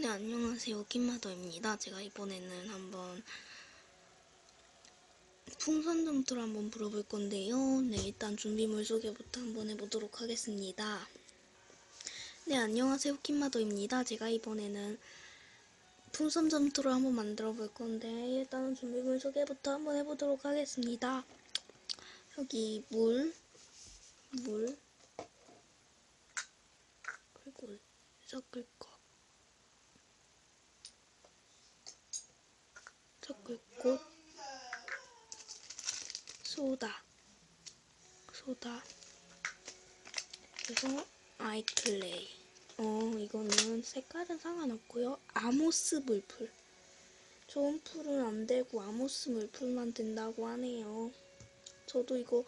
네, 안녕하세요. 김마더입니다. 제가 이번에는 한번 풍선 점토를 한번 불어볼 건데요. 네, 일단 준비물 소개부터 한번 해보도록 하겠습니다. 네, 안녕하세요. 김마더입니다. 제가 이번에는 풍선 점토를 한번 만들어 볼 건데, 일단은 준비물 소개부터 한번 해보도록 하겠습니다. 여기 물, 물, 그리고 섞을 거. 섞을꽃 소다 소다 그래서 아이클레이. 어 이거는 색깔은 상관없고요. 아모스 물풀. 좋은 풀은 안 되고 아모스 물풀만 된다고 하네요. 저도 이거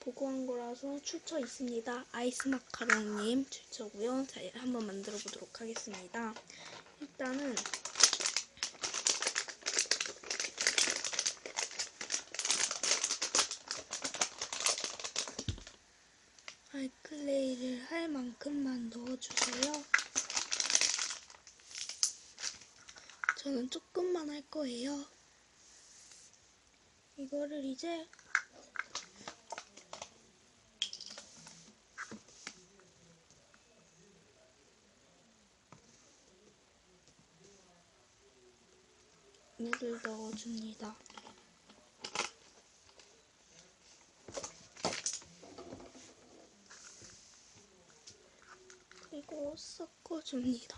보고 한 거라서 출처 있습니다. 아이스 마카롱님 출처고요. 자 한번 만들어 보도록 하겠습니다. 일단은 알클레이를 할 만큼만 넣어주세요. 저는 조금만 할 거예요. 이거를 이제 물을 넣어줍니다. 그리고 섞어줍니다.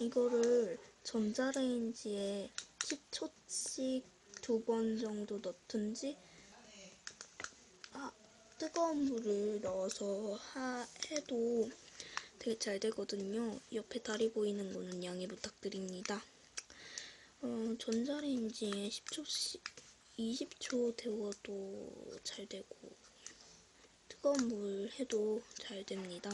이거를 전자레인지에 10초씩 두 번 정도 넣든지 아, 뜨거운 물을 넣어서 하, 해도 되게 잘 되거든요. 옆에 다리 보이는 거는 양해 부탁드립니다. 어, 전자레인지에 10초씩 20초 데워도 잘 되고 뜨거운 물 해도 잘 됩니다.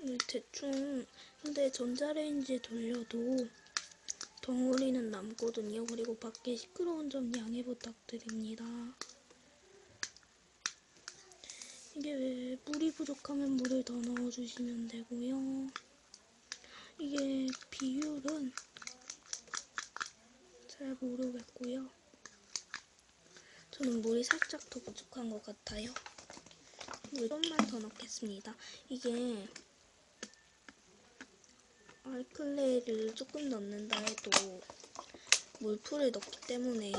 음, 대충 전자레인지에 돌려도 덩어리는 남거든요. 그리고 밖에 시끄러운 점 양해 부탁드립니다. 이게 왜 물이 부족하면 물을 더 넣어주시면 되고요. 이게 비율은 잘 모르겠고요. 저는 물이 살짝 더 부족한 것 같아요. 물 좀만 더 넣겠습니다. 이게 알클레이를 조금 넣는다 해도 물풀을 넣기 때문에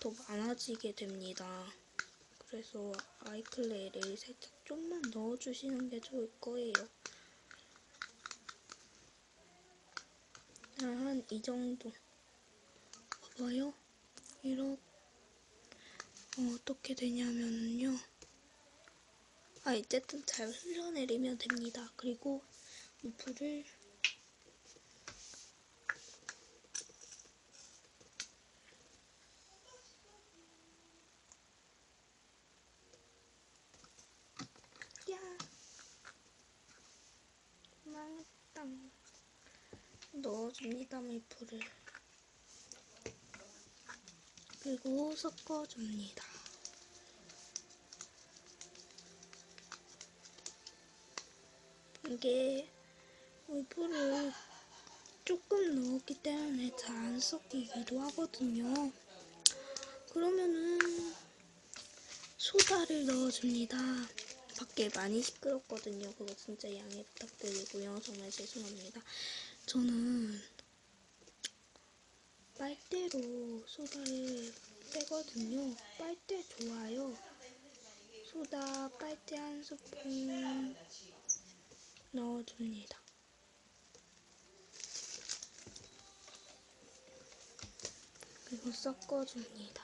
더 많아지게 됩니다. 그래서 아이클레이를 살짝 좀만 넣어주시는 게 좋을 거예요. 한이 정도. 봐봐요. 이렇게 어, 어떻게 되냐면요. 아, 어쨌든 잘 흘러내리면 됩니다. 그리고 물풀을 야. 망했다 넣어줍니다 물풀을 그리고 섞어줍니다. 이게 물풀을 조금 넣었기 때문에 잘 안 섞이기도 하거든요. 그러면은 소다를 넣어줍니다. 밖에 많이 시끄럽거든요. 그거 진짜 양해 부탁드리고요. 정말 죄송합니다. 저는 빨대로 소다를 빼거든요. 빨대 좋아요. 소다 빨대 한 스푼 넣어줍니다. 그리고 섞어줍니다.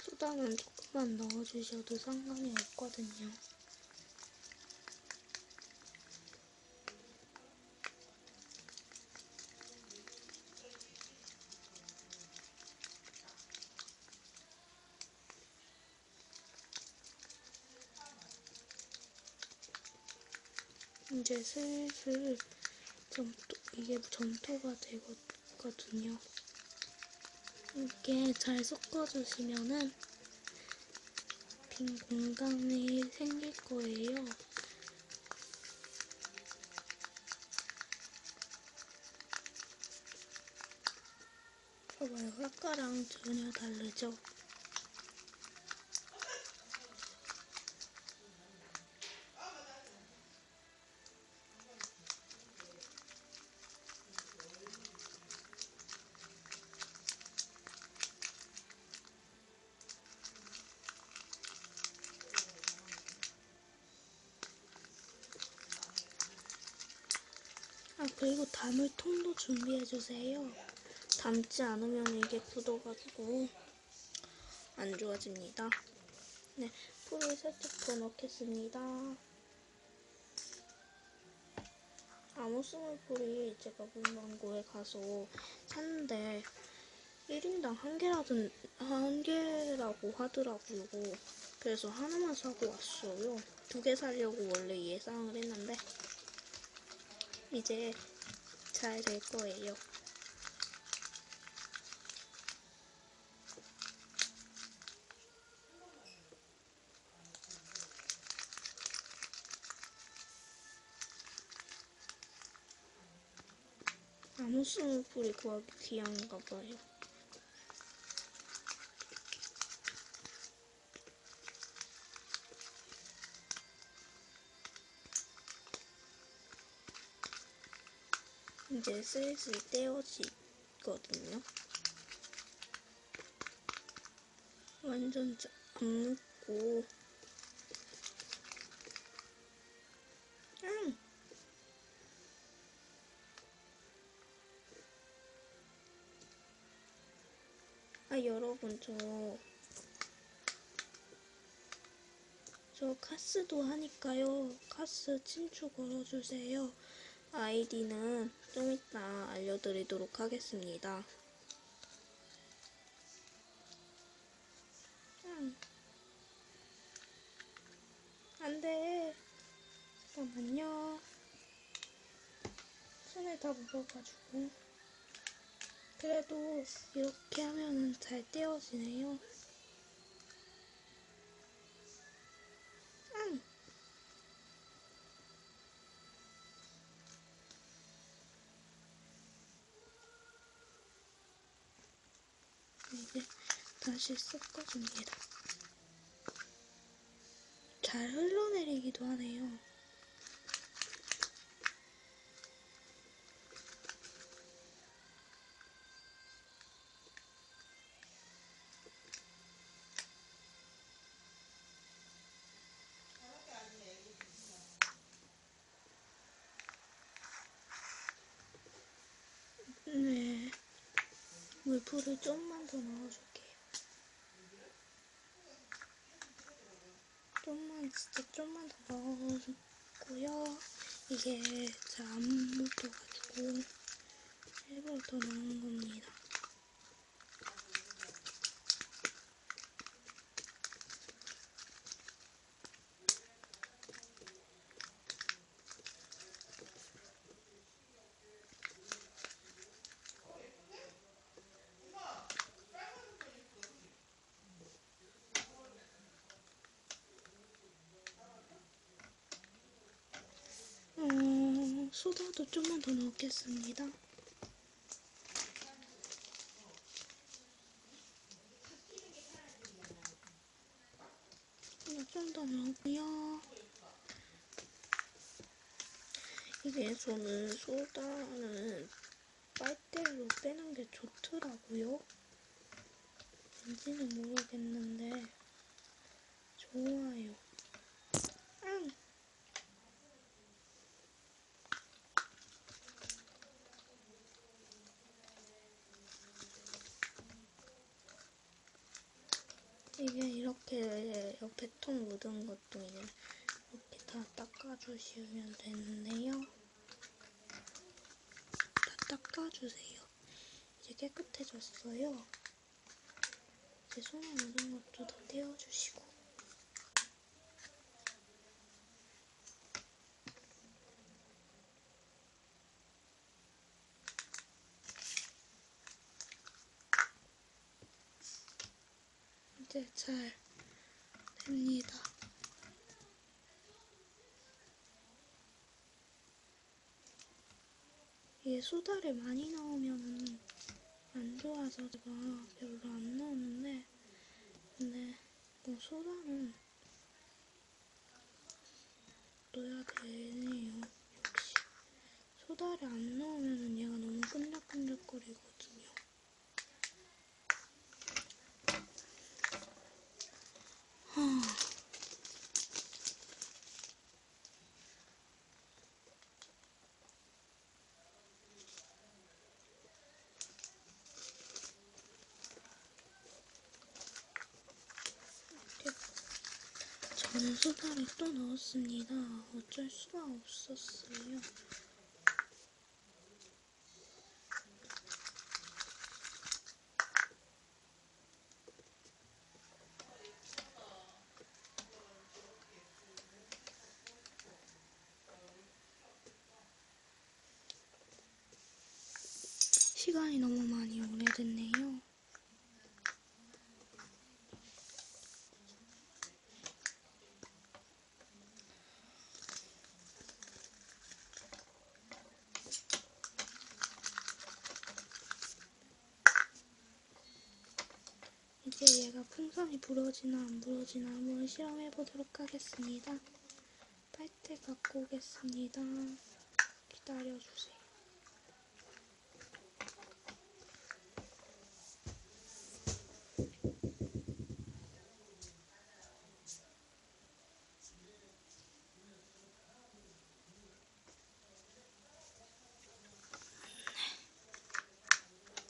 소다는 조금만 넣어주셔도 상관이 없거든요. 이제 슬슬 점토, 이게 점토가 되거든요. 이렇게 잘 섞어주시면은 빈 공간이 생길 거예요. 봐봐요. 아까랑 전혀 다르죠? 그리고 담을 통도 준비해주세요. 담지 않으면 이게 굳어가지고 안 좋아집니다. 네, 풀을 살짝 더 넣겠습니다. 아모스물 풀이 제가 문방구에 가서 샀는데 1인당 한 개라든 한 개라고 하더라고요. 그래서 하나만 사고 왔어요. 두 개 사려고 원래 예상을 했는데 이제 잘 될 거예요. 아무스물풀이 구하기 귀한가 봐요. 이제 슬슬 떼어지거든요. 완전 자- 안 묻고 음. 아 여러분 저저 카스도 하니까요. 카스 친추 걸어주세요. 아이디는 좀 이따 알려드리도록 하겠습니다. 음. 안 돼. 잠깐만요. 손에 다 묻어가지고. 그래도 이렇게 하면은 잘 떼어지네요. 다시 섞어줍니다. 잘 흘러내리기도 하네요. 네. 물풀을 좀만 더 넣어줄게요. 좀만, 진짜 좀만 더 넣어주고요. 이게 잘 안 묻어가지고 일부러 더 넣은 겁니다. 어, 소다도 좀만 더 넣겠습니다. 좀 더 넣고요. 이게 저는 소다는 빨대로 빼는 게 좋더라고요. 왠지는 모르겠는데 이렇게 옆에 통 묻은 것도 이제 이렇게 다 닦아주시면 되는데요. 다 닦아주세요. 이제 깨끗해졌어요. 이제 손에 묻은 것도 다 떼어주시고. 이제 잘 됩니다. 이게 수다를 많이 넣으면 안 좋아서 제가 별로 안 넣었는데 근데 뭐 소다는 넣어야 되네요. 역시 소다를 안 넣으면 얘가 너무 끈적끈적거리거든요. 하... 소다를 또 넣었습니다. 어쩔 수가 없었어요. 시간이 너무 많이 오래됐네요. 이제 얘가 풍선이 부러지나 안 부러지나 한번 실험해 보도록 하겠습니다. 빨대 갖고 오겠습니다. 기다려주세요.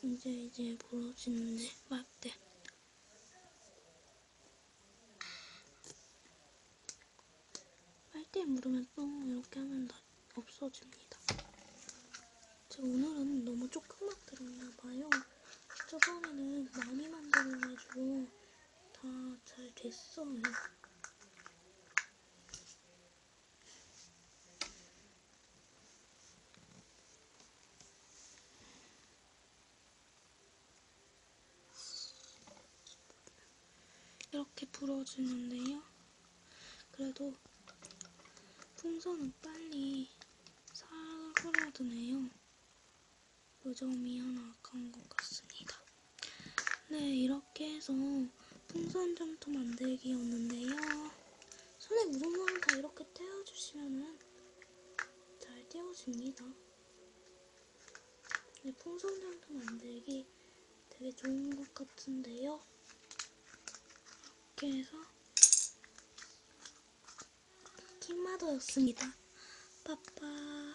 이제 이제 부러지는데 빨대. 또 이렇게 하면 다 없어집니다. 제 오늘은 너무 조금만 들었나 봐요. 저번에는 많이 만들어가지고 다 잘 됐어요. 이렇게 부러지는데요. 그래도 풍선은 빨리 사그라드네요. 그 점이 하나 아까운 것 같습니다. 네, 이렇게 해서 풍선 점토 만들기였는데요. 손에 묻은 거는 다 이렇게 떼어주시면은 잘 떼어집니다. 네, 풍선 점토 만들기 되게 좋은 것 같은데요. 이렇게 해서 킹마더였습니다. 빠빠.